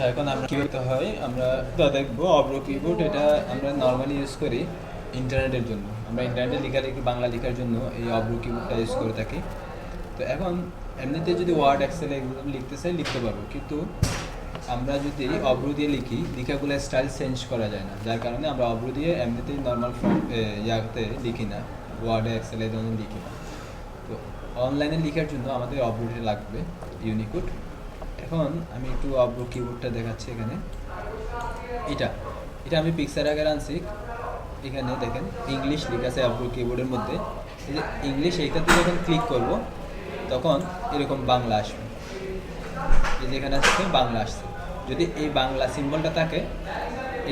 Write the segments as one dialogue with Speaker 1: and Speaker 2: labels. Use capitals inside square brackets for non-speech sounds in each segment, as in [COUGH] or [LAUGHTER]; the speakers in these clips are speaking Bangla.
Speaker 1: এখন আমরা কি করতে হয়, আমরা তো দেখব অব্র কিবোর্ড এটা আমরা নর্মালি ইউজ করি ইন্টারনেটের জন্য। আমরা ইন্টারনেটে লেখা লিখি, বাংলা লেখার জন্য এই অব্র কিবোর্ডটা ইউজ করে থাকি। তো এখন এমনিতে যদি ওয়ার্ড এক্সেল এগুলো লিখতে চাই, লিখতে পারব। কিন্তু আমরা যদি অব্র দিয়ে লিখি, লেখাগুলো স্টাইল চেঞ্জ করা যায় না। যার কারণে আমরা অব্র দিয়ে এমনিতেই নর্মাল ফর্ম ইয়াতে লিখি না। ওয়ার্ডে এক্সেলে এই লিখি না। তো অনলাইনে লেখার জন্য আমাদের অব্রোটা লাগবে ইউনিকোড এখন আমি একটু অব্র কিবোর্ডটা দেখাচ্ছি এখানে। এটা এটা আমি পিকচার আগে আনছি। এখানে দেখেন ইংলিশ লেখা আছে অব্র কিবোর্ডের মধ্যে। এই যে ইংলিশ এইটাতে যখন ক্লিক করব, তখন এরকম বাংলা আসবে। এই যে এখানে আসছে, বাংলা আসছে। যদি এই বাংলা সিম্বলটা থাকে,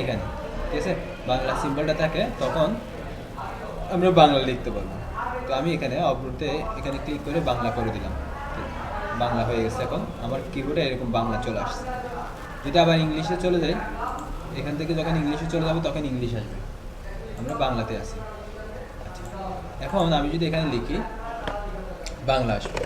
Speaker 1: এখানে, ঠিক আছে? বাংলা সিম্বলটা থাকে, তখন আমরা বাংলা লিখতে পারব। তো আমি এখানে অব্রতে এখানে ক্লিক করে বাংলা করে দিলাম। বাংলা হয়ে গেছে এখন। আমার কিবোর্ডে এরকম বাংলা চলে আসছে। যদি আবার ইংলিশে চলে যাই, এখান থেকে যখন ইংলিশে চলে যাব, তখন ইংলিশ আসবে। আমরা বাংলাতে আছি। আচ্ছা এখন আমি যদি এখানে লিখি, বাংলা আসবে।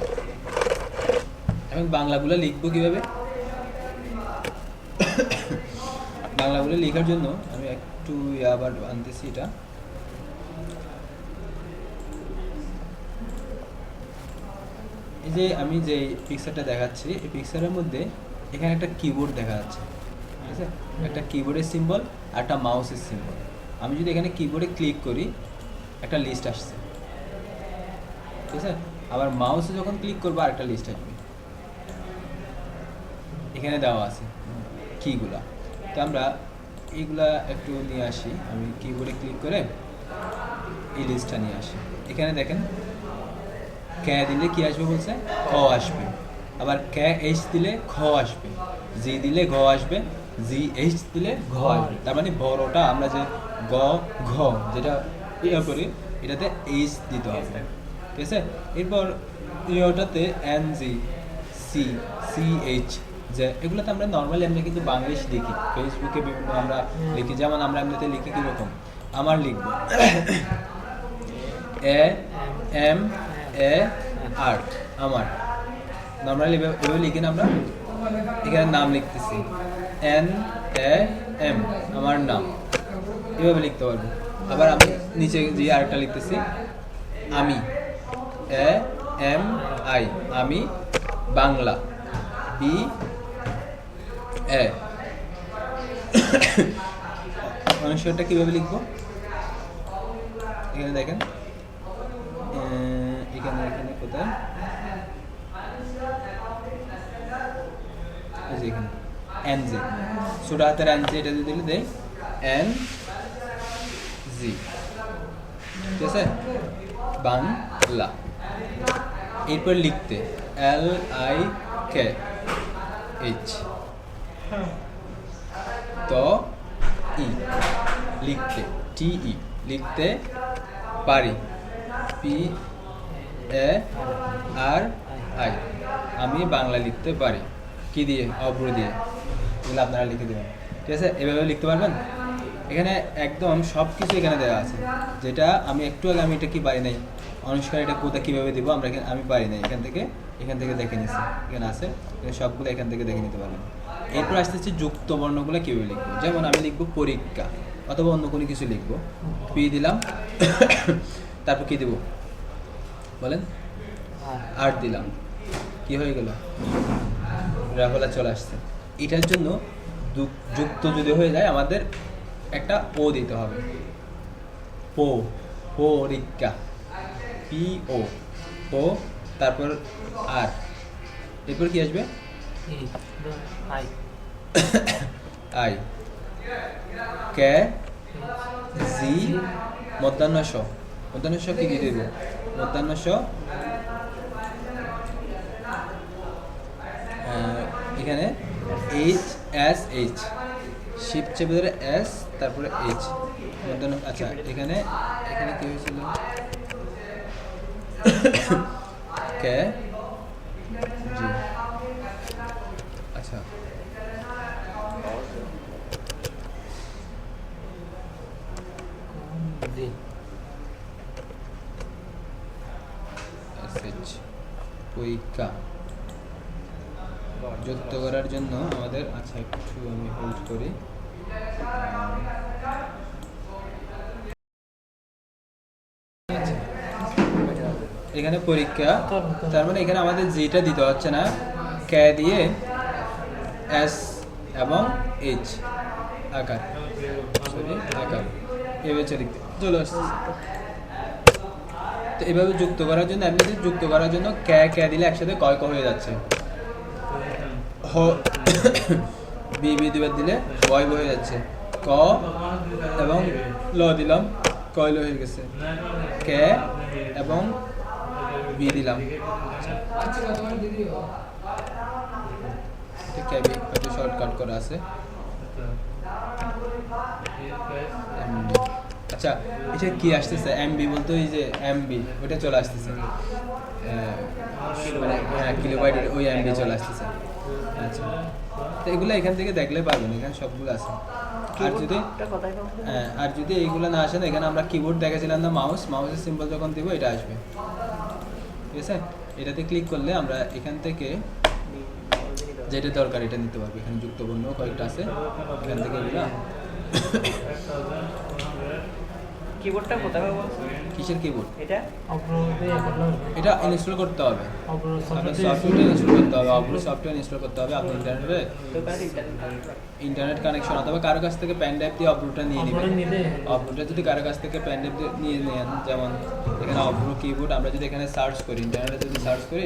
Speaker 1: এখন বাংলাগুলো লিখব কীভাবে? [COUGHS] বাংলাগুলো লেখার জন্য আমি একটু আবার আনতেছি এটা। এই যে আমি যে পিকচারটা দেখাচ্ছি এই পিকচারের মধ্যে এখানে একটা কিবোর্ড দেখা যাচ্ছে ঠিক আছে? একটা কিবোর্ডের সিম্বল আর একটা মাউসের সিম্বল আমি যদি এখানে কিবোর্ডে ক্লিক করি একটা লিস্ট আসছে ঠিক আছে? আবার মাউসে যখন ক্লিক করব আর একটা লিস্ট আসবে। এখানে দেওয়া আছে কিগুলা তো আমরা এইগুলা একটু নিয়ে আসি আমি কিবোর্ডে ক্লিক করে এই লিস্টটা নিয়ে আসি। এখানে দেখেন ক্যা দিলে কি আসবে বলছে? খ আসবে। আবার ক্যা এইচ দিলে খ আসবে। জি দিলে ঘ আসবে, জি এইচ দিলে ঘ আসবে। তার মানে বড়টা আমরা যে গ, ঘ যেটা ইয়ে করি, এটাতে এইচ দিতে হবে। ঠিক আছে? এরপর ইয়েটাতে N G, C C H যে এগুলোতে আমরা নর্মালি আমরা কিন্তু বাংলিশ লিখি। ফেসবুকে বিভিন্ন আমরা লিখি। যেমন আমরা এমনিতে লিখি কীরকম? আমার লিখব। [COUGHS] এ, এম এ আর আমার। নর্মালি এভাবে লিখি না আমরা? এখানে নাম লিখতেছি। এন এ এম আমার নাম। এভাবে লিখতে পারব। আবার আমি নিচে যে আরেকটা লিখতেছি, আমি। এ এম আই আমি বাংলা। বি এ [COUGHS] মানুষটা কীভাবে লিখব? এখানে দেখেন। আহ, এখানে কোথায় এখানে এন জি ছোট হাতের দেয় এন জি ঠিক আছে বাংলা এরপর লিখতে এল আই কে এইচ ত ই. লিখতে টি ই লিখতে পারি. P A, R, I. আমি বাংলা লিখতে পারি। কি দিয়ে? অব্র দিয়ে। এগুলো আপনারা লিখে দেবেন। ঠিক আছে? এভাবে লিখতে পারবেন? এখানে একদম সব কিছু এখানে দেওয়া আছে। যেটা আমি একটু আগে আমি এটা কি পারি নাই? অনুষ্কার এটা কোথায় কীভাবে দেবো? আমরা আমি পারি নাই। এখান থেকে এখান থেকে দেখে নিছি। এখানে আছে। সবগুলো এখান থেকে দেখে নিতে পারবেন। এরপর আসতেছে যুক্ত বর্ণগুলো কীভাবে লিখব? যেমন আমি লিখব পরীক্ষা। অথবা অন্য কোনো কিছু লিখব। পি দিলাম। [COUGHS] তারপর কী দেবো? বলেন? আট দিলাম। কি হয়ে গেল? রাফলা চলে আসছে। এটার জন্য যুক্ত যদি হয়ে যায় আমাদের একটা ও দিতে হবে। পো পরীক্ষা পি ও। ও তারপর আর। এরপর কি আসবে?
Speaker 2: আই।
Speaker 1: আই। কে? জি। মধ্যাহ্ন স মধ্যাহ্ন স কি দিয়ে দেব মধ্যাহ্ন এখানে এইচ এস এইচ শিপ চেপে এস তারপরে এইচ মধ্যাহ্ন আচ্ছা এখানে এখানে কি হয়েছিল? [COUGHS] কে? জি। আচ্ছা
Speaker 2: জি
Speaker 1: এস এইচ পরীক্ষা। যুক্ত করার জন্য আমাদের আচ্ছা একটু আমি হোল্ড করি। এখানে পরীক্ষা। তার মানে এখানে আমাদের যেটা দিতে হচ্ছে না, কে দিয়ে, এস এবং এইচ, আকার। আকার। এভাবে লিখতে চলে আসছে। তো এভাবে যুক্ত করার জন্য, এমনিতে যুক্ত করার জন্য কে কে দিলে একসাথে কয় ক হয়ে যাচ্ছে? হ, [COUGHS] বি বি দুবার দিলে বয় বয়ে যাচ্ছে। ক এবং ল দিলাম, কয় ল হয়ে গেছে? কে এবং বি দিলাম। শর্টকাট করা আছে। আচ্ছা এটা কি আসতেছে? এমবি বলতে ওই যে এমবি ওটা চলে আসতেছে। মানে হ্যাঁ কিলোবাইট ওই এমবি চলে আসতেছে। আচ্ছা তো এগুলো এখান থেকে দেখলে পারবেন এখানে সবগুলো আছে। আর যদি হ্যাঁ আর যদি এইগুলো না আসে না এখানে আমরা কিবোর্ড দেখেছিলাম না মাউস মাউসের সিম্বল যখন দিব এটা আসবে। ঠিক আছে? এটাতে ক্লিক করলে আমরা এখান থেকে যেটা দরকার এটা নিতে পারব। এখানে যুক্ত বর্ণ কয়েকটা আছে। এখান থেকে এগুলা
Speaker 3: কিবোর্ডটা কোথায় পাবো?
Speaker 1: কিসের কিবোর্ড
Speaker 3: এটা?
Speaker 1: এটা ইনস্টল করতে হবে।
Speaker 2: সফটওয়্যার
Speaker 1: ইনস্টল করতে হবে অগ্র সফটওয়্যার ইনস্টল করতে হবে আপনি ইন্টারনেটে
Speaker 3: ইন্টারনেট
Speaker 1: কানেকশন অথবা কারও কাছ থেকে প্যান ড্রাইভ দিয়ে অপলোডটা নিয়ে নেবেন।
Speaker 2: নিলে
Speaker 1: যদি কারও কাছ থেকে প্যান ড্রাইভ নিয়ে নেন যেমন এখানে অগ্র কিবোর্ড আমরা যদি এখানে সার্চ করি ইন্টারনেটে যদি সার্চ করি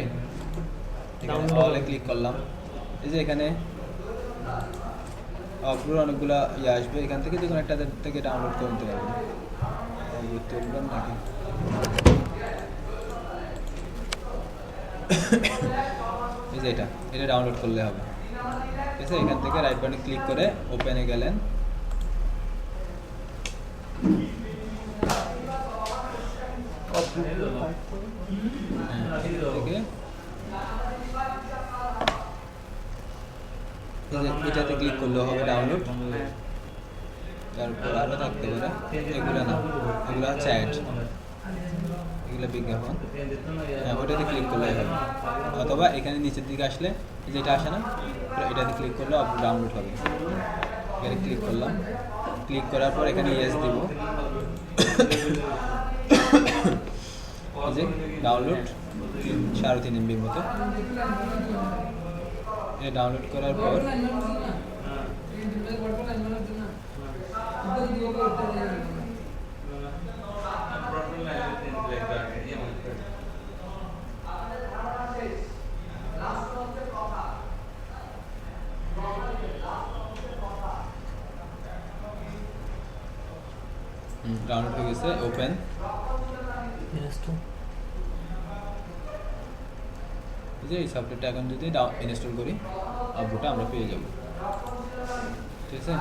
Speaker 1: এখানে ক্লিক করলাম। এই যে এখানে অগ্রর অনেকগুলো ইয়ে আসবে এখান থেকে যে কোনো একটা থেকে ডাউনলোড করে নিতে পারবেন। নাকি এই যে এটা এটা ডাউনলোড করলে হবে। ঠিক আছে এখান থেকে রাইট বাটনে ক্লিক করে ওপেনে গেলেন। থেকে এই যে এটাতে ক্লিক করলেও হবে ডাউনলোড তারপর আরও থাকতে পারে। এগুলো না, এগুলো হচ্ছে অ্যাড এগুলো বিজ্ঞাপন। হ্যাঁ ওটাতে ক্লিক করলে হবে। অথবা এখানে নিচের দিকে আসলে যেটা আসে না এটাতে ক্লিক করলে ডাউনলোড হবে। এখানে ক্লিক করলাম। ক্লিক করার পর এখানে ইয়েস দিব। ডাউনলোড সাড়ে তিন এমবির মতো। এটা ডাউনলোড করার পর। ডাউনলোড হয়ে গেছে ওপেন যে এই সফটওয়্যারটা এখন যদি ইনস্টল করি আপলোডটা আমরা পেয়ে যাব। ঠিক আছে?